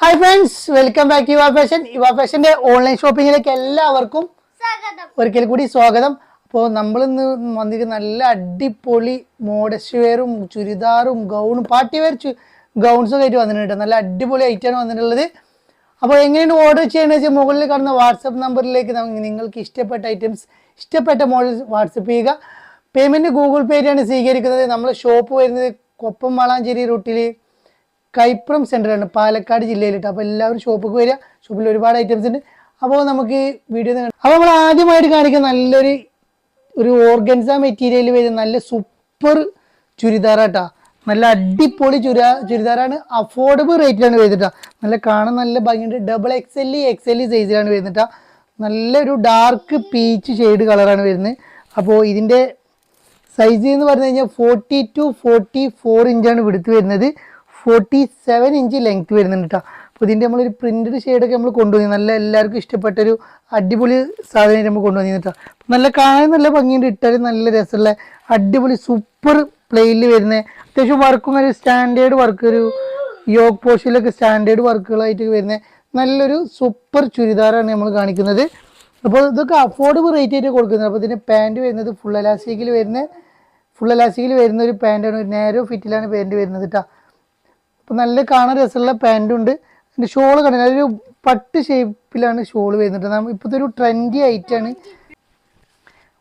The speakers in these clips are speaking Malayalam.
Hi friends welcome back Yuva fashion Yuva ഫാഷന്റെ online ഷോപ്പിങ്ങിലേക്ക് എല്ലാവർക്കും ഒരിക്കൽ കൂടി സ്വാഗതം. അപ്പോൾ നമ്മൾ ഇന്ന് വന്നിരിക്കുന്ന നല്ല അടിപൊളി മോഡസ്റ്റ് വെയറും ചുരിദാറും ഗൗണും പാർട്ടി വെയർ ഗൗൺസും ആയിട്ട് വന്നിട്ടുണ്ട് നല്ല അടിപൊളി ഐറ്റാണ് വന്നിട്ടുള്ളത്. അപ്പോൾ എങ്ങനെയാണ് ഓർഡർ ചെയ്യണമെന്ന് വെച്ചാൽ മുകളിൽ കാണുന്ന വാട്സപ്പ് നമ്പറിലേക്ക് നിങ്ങൾക്ക് ഇഷ്ടപ്പെട്ട ഐറ്റംസ് ഇഷ്ടപ്പെട്ട മോഡൽ വാട്സപ്പ് ചെയ്യുക. പേയ്മെന്റ് ഗൂഗിൾ പേയിലാണ് സ്വീകരിക്കുന്നത്. നമ്മൾ ഷോപ്പ് വരുന്നത് കൊപ്പം വളാഞ്ചേരി റൂട്ടിൽ കൈപ്പുറം സെന്ററാണ് പാലക്കാട് ജില്ലയിലിട്ട്. അപ്പോൾ എല്ലാവരും ഷോപ്പിൽ വരിക. ഷോപ്പിൽ ഒരുപാട് ഐറ്റംസ് ഉണ്ട്. അപ്പോൾ നമുക്ക് വീഡിയോ അപ്പോൾ നമ്മൾ ആദ്യമായിട്ട് കാണിക്കുന്ന നല്ലൊരു ഒരു ഓർഗൻസ മെറ്റീരിയൽ വരുന്ന നല്ല സൂപ്പർ ചുരിദാറാട്ടാ. നല്ല അടിപൊളി ചുരിദാ ചുരിദാറാണ്. അഫോർഡബിൾ റേറ്റിലാണ് വരുന്നിട്ടാ നല്ല കാണാൻ നല്ല ഭംഗിയുണ്ട്. Double X L X L സൈസിലാണ് വരുന്നിട്ടാ നല്ലൊരു ഡാർക്ക് പീച്ച് ഷെയ്ഡ് കളറാണ് വരുന്നത്. അപ്പോൾ ഇതിന്റെ സൈസ് എന്ന് പറഞ്ഞു കഴിഞ്ഞാൽ ഫോർട്ടി ടു ഫോർട്ടി ഫോർ ഇഞ്ചാണ് വിടുത്ത് വരുന്നത്. ഫോർട്ടി സെവൻ ഇഞ്ച് ലെങ്ത് വരുന്നുണ്ട് കേട്ടോ അപ്പോൾ ഇതിന്റെ നമ്മളൊരു പ്രിന്റഡ് ഷെയ്ഡൊക്കെ നമ്മൾ കൊണ്ടുവന്നു. നല്ല എല്ലാവർക്കും ഇഷ്ടപ്പെട്ടൊരു അടിപൊളി സാധനമായിട്ട് നമ്മൾ കൊണ്ടുവന്നു കേട്ടോ നല്ല കാണാൻ നല്ല ഭംഗിയുണ്ട്. ഇട്ടാൽ നല്ല രസമുള്ള അടിപൊളി സൂപ്പർ പ്ലെയിനിൽ വരുന്ന അത്യാവശ്യം വർക്കും ഒരു സ്റ്റാൻഡേർഡ് വർക്ക് ഒരു യോഗ് പോഷയിലൊക്കെ സ്റ്റാൻഡേർഡ് വർക്കുകളായിട്ട് വരുന്ന നല്ലൊരു സൂപ്പർ ചുരിദാറാണ് നമ്മൾ കാണിക്കുന്നത്. അപ്പോൾ ഇതൊക്കെ അഫോർഡബിൾ റേറ്റ് ആയിട്ട് കൊടുക്കുന്നത് അപ്പോൾ ഇതിന്റെ പാന്റ് വരുന്നത് ഫുൾ അലാസ്റ്റിക്കിൽ വരുന്ന ഫുൾ അലാസ്റ്റിക്കിൽ വരുന്ന ഒരു പാന്റാണ് ഒരു നേരോ ഫിറ്റിലാണ് പാന്റ് വരുന്നത് കേട്ടോ അപ്പോൾ നല്ല കാണാൻ രസമുള്ള പാന്റും ഉണ്ട്. അതിന്റെ ഷോൾ കണ്ടില്ല? അതൊരു പട്ട് ഷേപ്പിലാണ് ഷോൾ വരുന്നത്. ഇപ്പോഴത്തെ ഒരു ട്രെൻഡി ഐറ്റാണ്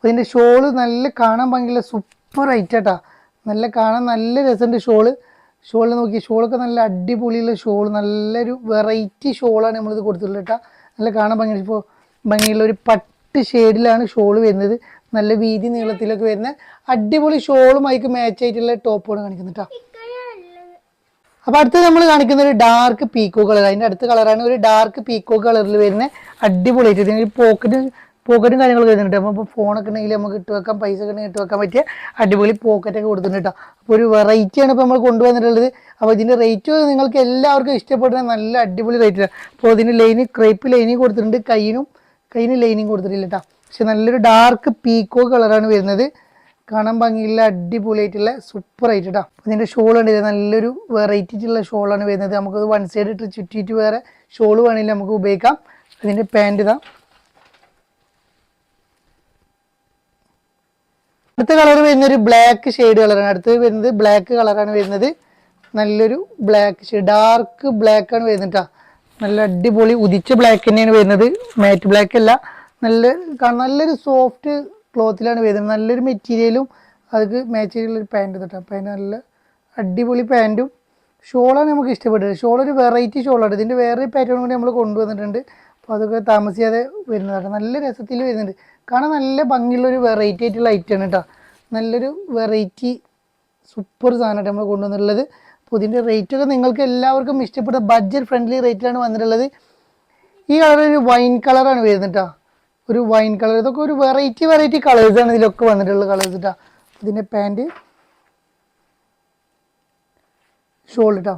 അതിന്റെ ഷോൾ നല്ല കാണാൻ ഭംഗിയുള്ള സൂപ്പർ ഐറ്റാട്ടാ നല്ല കാണാൻ നല്ല രസമുണ്ട് ഷോൾ ഷോളിൽ നോക്കി ഷോളൊക്കെ നല്ല അടിപൊളിയുള്ള ഷോൾ നല്ലൊരു വെറൈറ്റി ഷോളാണ് നമ്മളിത് കൊടുത്തിട്ടുള്ളത് കേട്ടോ നല്ല കാണാൻ ഭംഗി ഇപ്പോൾ ഭംഗിയുള്ള ഒരു പട്ട് ഷെയ്ഡിലാണ് ഷോൾ വരുന്നത്. നല്ല വീതി നീളത്തിലൊക്കെ വരുന്ന അടിപൊളി ഷോളും അതിക്ക് മാച്ച് ആയിട്ടുള്ള ടോപ്പാണ് കാണിക്കുന്നത് കേട്ടോ അപ്പൊ അടുത്ത് നമ്മൾ കാണിക്കുന്ന ഒരു ഡാർക്ക് പീക്കോ കളർ അതിന്റെ അടുത്ത കളറാണ് ഒരു ഡാർക്ക് പീക്കോ കളറിൽ വരുന്ന അടിപൊളിയായിട്ട് ഇതിന് പോക്കറ്റ് പോക്കറ്റും കാര്യങ്ങളൊക്കെ വരുന്നുണ്ട്. അപ്പോൾ ഫോണൊക്കെ ഉണ്ടെങ്കിൽ നമുക്ക് ഇട്ട് വെക്കാം പൈസ ഒക്കെ ഉണ്ടെങ്കിൽ ഇട്ട് വെക്കാൻ പറ്റിയ അടിപൊളി പോക്കറ്റൊക്കെ കൊടുക്കുന്നുണ്ട് കേട്ടോ അപ്പോൾ ഒരു വെറൈറ്റിയാണ് ഇപ്പൊ നമ്മൾ കൊണ്ടുവന്നിട്ടുള്ളത്. അപ്പോൾ ഇതിന്റെ റേറ്റ് നിങ്ങൾക്ക് എല്ലാവർക്കും ഇഷ്ടപ്പെടുന്ന നല്ല അടിപൊളി റേറ്റ് അപ്പോൾ ഇതിന് ലൈന് ക്രേപ്പ് ലൈനിങ് കൊടുത്തിട്ടുണ്ട്. കൈനും കൈന് ലൈനിങ് കൊടുത്തിട്ടില്ല കേട്ടോ പക്ഷെ നല്ലൊരു ഡാർക്ക് പീക്കോ കളറാണ് വരുന്നത്. കാണാൻ ഭംഗിയുള്ള അടിപൊളിയായിട്ടുള്ള സൂപ്പർ ആയിട്ട് കേട്ടോ ഇതിന്റെ ഷോൾ ഇത് നല്ലൊരു വെറൈറ്റി ഉള്ള ഷോളാണ് വരുന്നത്. നമുക്കത് വൺ സൈഡ് ഇട്ട് ചുറ്റിയിട്ട് വേറെ ഷോൾ വേണമെങ്കിൽ നമുക്ക് ഉപയോഗിക്കാം. അതിന്റെ പാന്റ് ഇതാ. അടുത്ത കളർ വരുന്ന ഒരു ബ്ലാക്ക് ഷെയ്ഡ് കളറാണ് അടുത്തത് വരുന്നത് ബ്ലാക്ക് കളറാണ് വരുന്നത്. നല്ലൊരു ബ്ലാക്ക് ഷെയ്ഡ് ഡാർക്ക് ബ്ലാക്ക് ആണ് വരുന്നത് കേട്ടോ നല്ല അടിപൊളി ഉദിച്ച ബ്ലാക്ക് തന്നെയാണ് വരുന്നത്. മാറ്റ് ബ്ലാക്ക് അല്ല. നല്ല നല്ലൊരു സോഫ്റ്റ് ക്ലോത്തിലാണ് വരുന്നത് നല്ലൊരു മെറ്റീരിയലും അതൊക്കെ മാച്ച് ചെയ്തിട്ടുള്ളൊരു പാന്റ് തൊട്ടാ. പാന്റ് നല്ല അടിപൊളി പാന്റും ഷോളാണ് നമുക്ക് ഇഷ്ടപ്പെട്ടത് ഷോൾ ഒരു വെറൈറ്റി ഷോളാണ് ഇതിന്റെ വേറെ പാറ്റേൺ കൂടി നമ്മൾ കൊണ്ടുവന്നിട്ടുണ്ട്. അപ്പോൾ അതൊക്കെ താമസിയാതെ വരുന്നതാണ് നല്ല രസത്തിൽ വരുന്നുണ്ട്. കാണാൻ നല്ല ഭംഗിയുള്ള ഒരു വെറൈറ്റി ആയിട്ടുള്ള ആണ് കേട്ടോ. നല്ലൊരു വെറൈറ്റി സൂപ്പർ സാധനമായിട്ട് നമ്മൾ കൊണ്ടുവന്നിട്ടുള്ളത്. അപ്പോൾ ഇതിന്റെ റേറ്റൊക്കെ നിങ്ങൾക്ക് എല്ലാവർക്കും ഇഷ്ടപ്പെട്ട ബഡ്ജറ്റ് ഫ്രണ്ട്ലി റേറ്റിലാണ് വന്നിട്ടുള്ളത്. ഈ കളർ ഒരു വൈൻ കളറാണ് വരുന്നത് കേട്ടോ. ഒരു വൈൻ കളർ ഇതൊക്കെ ഒരു വെറൈറ്റി വെറൈറ്റി ആണ് ഇതിലൊക്കെ വന്നിട്ടുള്ള കളേഴ്സ് കേട്ടോ ഇതിന്റെ പാന്റ് ഷോൾ കേട്ടോ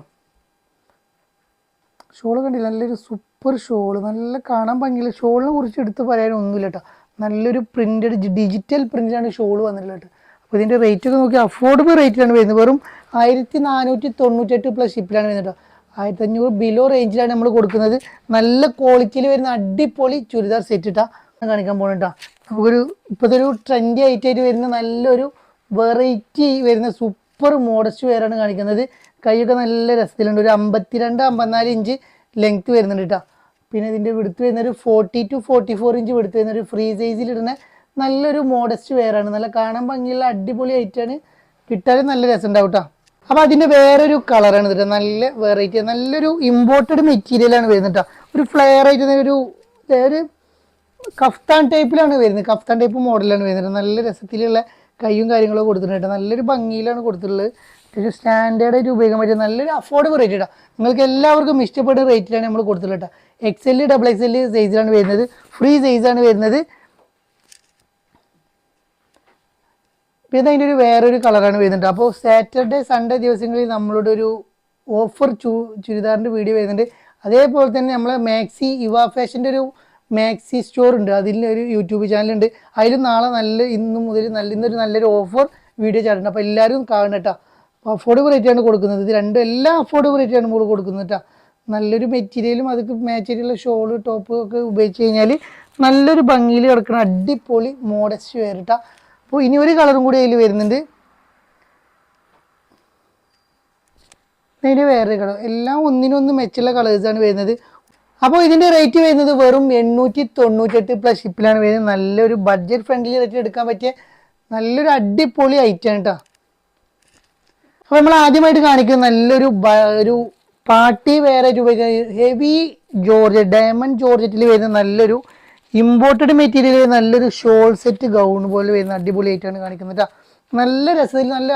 ഷോൾ കണ്ടില്ല? നല്ലൊരു സൂപ്പർ ഷോൾ നല്ല കാണാൻ ഭംഗിയില്ല ഷോളിനെ കുറിച്ച് എടുത്ത് പറയാനൊന്നുമില്ല കേട്ടോ നല്ലൊരു പ്രിന്റഡ് ഡിജിറ്റൽ പ്രിന്റാണ് ഷോൾ വന്നിട്ടുള്ളത് അപ്പോൾ ഇതിന്റെ റേറ്റ് ഒക്കെ നോക്കി അഫോർഡബിൾ റേറ്റിലാണ് വരുന്നത്. വെറും ആയിരത്തി നാനൂറ്റി തൊണ്ണൂറ്റെട്ട് പ്ലസ് ഷിപ്പിലാണ് വരുന്നത് ആയിരത്തി അഞ്ഞൂറ് ബിലോ റേഞ്ചിലാണ് നമ്മൾ കൊടുക്കുന്നത്. നല്ല ക്വാളിറ്റിയിൽ വരുന്ന അടിപൊളി ചുരിദാർ സെറ്റ് ഇട്ടാ കാണിക്കാൻ പോകുന്നത് കേട്ടോ നമുക്കൊരു ഇപ്പോഴത്തെ ഒരു ട്രെൻഡി ആയിട്ടായിട്ട് വരുന്ന നല്ലൊരു വെറൈറ്റി വരുന്ന സൂപ്പർ മോഡസ്റ്റ് വെയറാണ് കാണിക്കുന്നത്. കൈയൊക്കെ നല്ല രസത്തിലുണ്ട്. ഒരു അമ്പത്തിരണ്ട് അമ്പത്തിനാല് ഇഞ്ച് ലെങ്ത് വരുന്നുണ്ട് കേട്ടോ പിന്നെ ഇതിന്റെ വിടുത്ത് വരുന്ന ഒരു forty two forty four inch വിടുത്ത് വരുന്ന ഒരു ഫ്രീ സൈസിൽ ഇടുന്ന നല്ലൊരു മോഡസ്റ്റ് വെയറാണ് നല്ല കാണാൻ ഭംഗിയുള്ള അടിപൊളി ആയിട്ടാണ് കിട്ടാനും നല്ല രസം ഉണ്ടാവും കേട്ടോ അപ്പോൾ അതിന്റെ വേറൊരു കളറാണ് ഇതിട്ട് നല്ല വെറൈറ്റി നല്ലൊരു ഇമ്പോർട്ടഡ് മെറ്റീരിയലാണ് വരുന്നത് കേട്ടോ ഒരു ഫ്ലെയർ ആയിട്ട് ഒരു ഒരു കഫ്താൻ ടൈപ്പിലാണ് വരുന്നത്. കഫ്താൻ ടൈപ്പ് മോഡലാണ് വരുന്നത്. നല്ല രസത്തിലുള്ള കൈയും കാര്യങ്ങളും കൊടുത്തിട്ടുണ്ട് നല്ലൊരു ഭംഗിയിലാണ് കൊടുത്തിട്ടുള്ളത്. അത്യാവശ്യം സ്റ്റാൻഡേർഡ് ആയിട്ട് ഉപയോഗിക്കാൻ പറ്റിയ നല്ലൊരു അഫോർഡബിൾ റേറ്റ് കേട്ടോ നിങ്ങൾക്ക് എല്ലാവർക്കും ഇഷ്ടപ്പെടുന്ന റേറ്റിലാണ് നമ്മൾ കൊടുത്തിട്ടുള്ളത് X L double X L സൈസിലാണ് വരുന്നത്. ഫ്രീ സൈസാണ് വരുന്നത്. പിന്നെ അതിന്റെ ഒരു വേറൊരു കളറാണ് വരുന്നുണ്ട് അപ്പോൾ സാറ്റർഡേ സൺഡേ ദിവസങ്ങളിൽ നമ്മളുടെ ഒരു ഓഫർ ചു ചുരിദാറിന്റെ വീഡിയോ വരുന്നുണ്ട്. അതേപോലെ തന്നെ നമ്മളെ മാക്സി യുവ ഫാഷന്റെ ഒരു മാക്സി സ്റ്റോർ ഉണ്ട്. അതിൽ ഒരു യൂട്യൂബ് ചാനലുണ്ട് അതിൽ നാളെ നല്ല ഇന്ന് മുതൽ നല്ല ഇന്നൊരു നല്ലൊരു ഓഫർ വീഡിയോ ചാടുന്നുണ്ട് അപ്പോൾ എല്ലാവരും കാണണം കേട്ടോ അഫോർഡബിൾ റേറ്റാണ് കൊടുക്കുന്നത്. ഇത് രണ്ടും എല്ലാം അഫോർഡബിൾ റേറ്റാണ് നമ്മൾ കൊടുക്കുന്നത് കേട്ടോ നല്ലൊരു മെറ്റീരിയലും അതൊക്കെ മാച്ചീരിയലുള്ള ഷോൾ ടോപ്പ് ഒക്കെ ഉപയോഗിച്ച് കഴിഞ്ഞാൽ നല്ലൊരു ഭംഗിയിൽ കിടക്കുന്ന അടിപൊളി മോഡസ്റ്റ് വേറിട്ട അപ്പോൾ ഇനി ഒരു കളറും കൂടി അതിൽ വരുന്നുണ്ട്. അതിന്റെ വേറെ കളർ എല്ലാം ഒന്നിനൊന്ന് മെച്ചുള്ള കളേഴ്സാണ് വരുന്നത്. അപ്പോൾ ഇതിന്റെ റേറ്റ് വരുന്നത് വെറും എണ്ണൂറ്റി തൊണ്ണൂറ്റെട്ട് പ്ലസ് ഷിപ്പിലാണ് വരുന്നത്. നല്ലൊരു ബഡ്ജറ്റ് ഫ്രണ്ട്ലി റേറ്റിൽ എടുക്കാൻ പറ്റിയ നല്ലൊരു അടിപൊളി ഐറ്റം കേട്ടോ അപ്പോൾ നമ്മൾ ആദ്യമായിട്ട് കാണിക്കുന്ന നല്ലൊരു ഒരു പാർട്ടി വേറെ ഹെവി ജോർജറ്റ് ഡയമണ്ട് ജോർജറ്റിൽ വരുന്ന നല്ലൊരു ഇമ്പോർട്ടഡ് മെറ്റീരിയൽ നല്ലൊരു ഷോൾ സെറ്റ് ഗൗൺ പോലെ വരുന്ന അടിപൊളി ആയിട്ടാണ് കാണിക്കുന്നത് കേട്ടോ നല്ല രസത്തിൽ നല്ല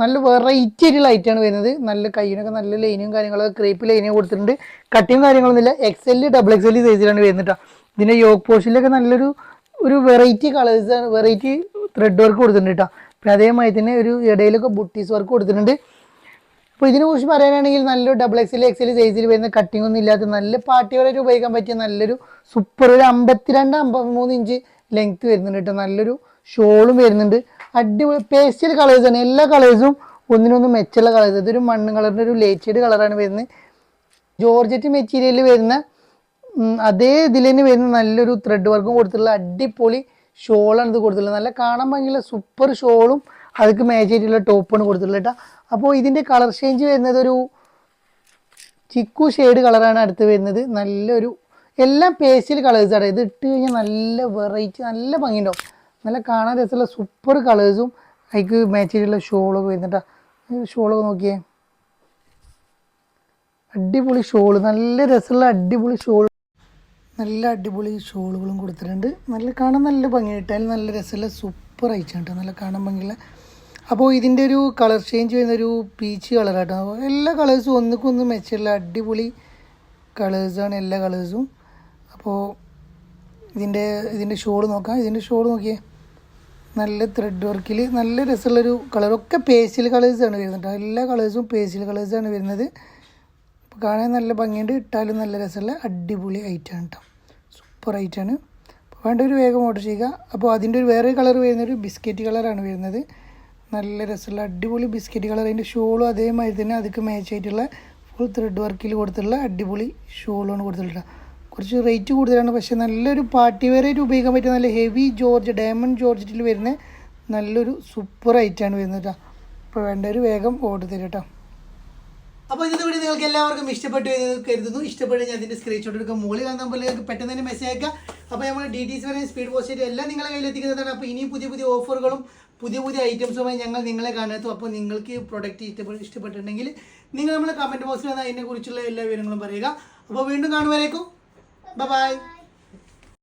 നല്ല വെറൈറ്റി ലൈറ്റ് ആണ് വരുന്നത്. നല്ല കയ്യിനൊക്കെ നല്ല ലൈനും കാര്യങ്ങളൊക്കെ ക്രേപ്പ് ലൈനും കൊടുത്തിട്ടുണ്ട്. കട്ടിയും കാര്യങ്ങളൊന്നുമില്ല. X L double X L സൈസിലാണ് വരുന്നത് ഇതിന്റെ യോഗ് പോസ്റ്റിലൊക്കെ നല്ലൊരു ഒരു വെറൈറ്റി കളേഴ്സ് ആണ്. വെറൈറ്റി ത്രെഡ് വർക്ക് കൊടുത്തിട്ടുണ്ട് കേട്ടോ പിന്നെ അതേമാതിരി തന്നെ ഒരു ഇടയിലൊക്കെ ബുട്ടീസ് വർക്ക് കൊടുത്തിട്ടുണ്ട്. അപ്പോൾ ഇതിനെ കുറിച്ച് പറയാനാണെങ്കിൽ നല്ലൊരു double X L X L സൈസിൽ വരുന്ന കട്ടിംഗ് ഒന്നും ഇല്ലാത്ത നല്ല പാർട്ടികളായിട്ട് ഉപയോഗിക്കാൻ പറ്റിയ നല്ലൊരു സൂപ്പർ ഒരു അമ്പത്തിരണ്ട് അമ്പത്തിമൂന്ന് ഇഞ്ച് ലെങ്ത് വരുന്നുണ്ട് കേട്ടോ നല്ലൊരു ഷോളും വരുന്നുണ്ട്. അടിപൊളി പേസ്റ്റൽ കളേഴ്സ് ആണ് എല്ലാ കളേഴ്സും ഒന്നിനൊന്നും മെച്ചുള്ള കളേഴ്സ് ഇതൊരു മണ്ണ് കളറിന്റെ ഒരു ലേറ്റഡ് കളറാണ് വരുന്നത് ജോർജറ്റ് മെറ്റീരിയലിൽ വരുന്ന അതേ ഇതിൽ തന്നെ വരുന്ന നല്ലൊരു ത്രെഡ് വർക്കും കൊടുത്തിട്ടുള്ള അടിപൊളി ഷോളാണ് ഇത് കൊടുത്തിട്ടുള്ളത്. നല്ല കാണാൻ ഭംഗിയുള്ള സൂപ്പർ ഷോളും അതൊക്കെ മാച്ച് ടോപ്പാണ് കൊടുത്തിട്ടുള്ളത് കേട്ടോ അപ്പോൾ ഇതിന്റെ കളർ ചേഞ്ച് വരുന്നത് ഒരു ചിക്കു ഷെയ്ഡ് കളറാണ് അടുത്ത് വരുന്നത്. നല്ലൊരു എല്ലാം പേസ്റ്റൽ കളേഴ്സാണ് ഇത് ഇട്ട് കഴിഞ്ഞാൽ നല്ല വെറൈറ്റി നല്ല ഭംഗിയുണ്ടാവും. നല്ല കാണാൻ രസമുള്ള സൂപ്പർ കളേഴ്സും അതിക്ക് മാച്ച് ചെയ്തിട്ടുള്ള ഷോളൊക്കെ വരുന്നുണ്ട്. ഷോളൊക്കെ നോക്കിയേ. അടിപൊളി ഷോൾ നല്ല രസമുള്ള അടിപൊളി ഷോൾ നല്ല അടിപൊളി ഷോളുകളും കൊടുത്തിട്ടുണ്ട്. നല്ല കാണാൻ നല്ല ഭംഗിയിട്ടാൽ നല്ല രസമുള്ള സൂപ്പർ അയച്ചാണ് കേട്ടോ. നല്ല കാണാൻ ഭംഗിയുള്ള അപ്പോൾ ഇതിന്റെ ഒരു കളർ ചേഞ്ച് വരുന്നൊരു പീച്ച് കളറാട്ടോ എല്ലാ കളേഴ്സും ഒന്നുക്കൊന്ന് മെച്ചുള്ള അടിപൊളി കളേഴ്സാണ് എല്ലാ കളേഴ്സും അപ്പോൾ ഇതിന്റെ ഇതിന്റെ ഷോൾ നോക്കാം. ഇതിന്റെ ഷോൾ നോക്കിയേ. നല്ല ത്രെഡ് വർക്കിൽ നല്ല രസമുള്ളൊരു കളറൊക്കെ പേസ്റ്റൽ കളേഴ്സാണ് വരുന്നത് എല്ലാ കളേഴ്സും പേസ്റ്റൽ കളേഴ്സാണ് വരുന്നത്. അപ്പോൾ കാണാൻ നല്ല ഭംഗിയുണ്ട്. ഇട്ടാലും നല്ല രസമുള്ള അടിപൊളി ഐറ്റാണ് കേട്ടോ സൂപ്പർ ഐറ്റാണ് അപ്പോൾ വേണ്ട ഒരു വേഗം ഓർഡർ ചെയ്യുക. അപ്പോൾ അതിന്റെ ഒരു വേറെ കളർ വരുന്നൊരു ബിസ്ക്കറ്റ് കളറാണ് വരുന്നത്. നല്ല രസമുള്ള അടിപൊളി ബിസ്ക്കറ്റ് കളർ അതിന്റെ ഷോളും അതേമാതിരി തന്നെ. അതൊക്കെ മാച്ച് ആയിട്ടുള്ള ഫുൾ ത്രെഡ് വർക്കിൽ കൊടുത്തിട്ടുള്ള അടിപൊളി ഷോളാണ് കൊടുത്തിട്ടുള്ളത് കുറച്ച് റേറ്റ് കൂടുതലാണ്. പക്ഷേ നല്ലൊരു പാർട്ടി വെയർ ആയിട്ട് ഉപയോഗിക്കാൻ പറ്റിയ നല്ല ഹെവി ജോർജ് ഡയമണ്ട് ജോർജറ്റിൽ വരുന്ന നല്ലൊരു സൂപ്പർ ഐറ്റാണ് വരുന്നത് കേട്ടോ അപ്പോൾ വേണ്ട ഒരു വേഗം ഓർഡർ തരും കേട്ടോ അപ്പോൾ ഇന്നത്തെ വീഡിയോ നിങ്ങൾക്ക് എല്ലാവർക്കും ഇഷ്ടപ്പെട്ടു എന്ന് കരുതുന്നു. ഇഷ്ടപ്പെട്ട് ഞാൻ അതിന്റെ സ്ക്രീൻഷോട്ട് എടുക്കുക മുകളിൽ കാണുന്ന പോലെ നിങ്ങൾക്ക് പെട്ടെന്ന് തന്നെ മെസ്സേജ് അയക്കുക. അപ്പോൾ നമ്മൾ ഡി ടി സി പറയുന്ന സ്പീഡ് പോസ്റ്റ് എല്ലാം നിങ്ങളെ കയ്യിൽ എത്തിക്കുന്നതാണ് അപ്പോൾ ഇനിയും പുതിയ പുതിയ ഓഫറുകളും പുതിയ പുതിയ ഐറ്റംസുമായി ഞങ്ങൾ നിങ്ങളെ കാണുന്നു അപ്പോൾ നിങ്ങൾക്ക് പ്രൊഡക്റ്റ് ഇഷ്ടപ്പെട്ട് ഇഷ്ടപ്പെട്ടിട്ടുണ്ടെങ്കിൽ നിങ്ങൾ നമ്മൾ കമന്റ് ബോക്സിൽ വന്ന് അതിനെക്കുറിച്ചുള്ള എല്ലാ വിവരങ്ങളും പറയുക. അപ്പോൾ വീണ്ടും 拜拜。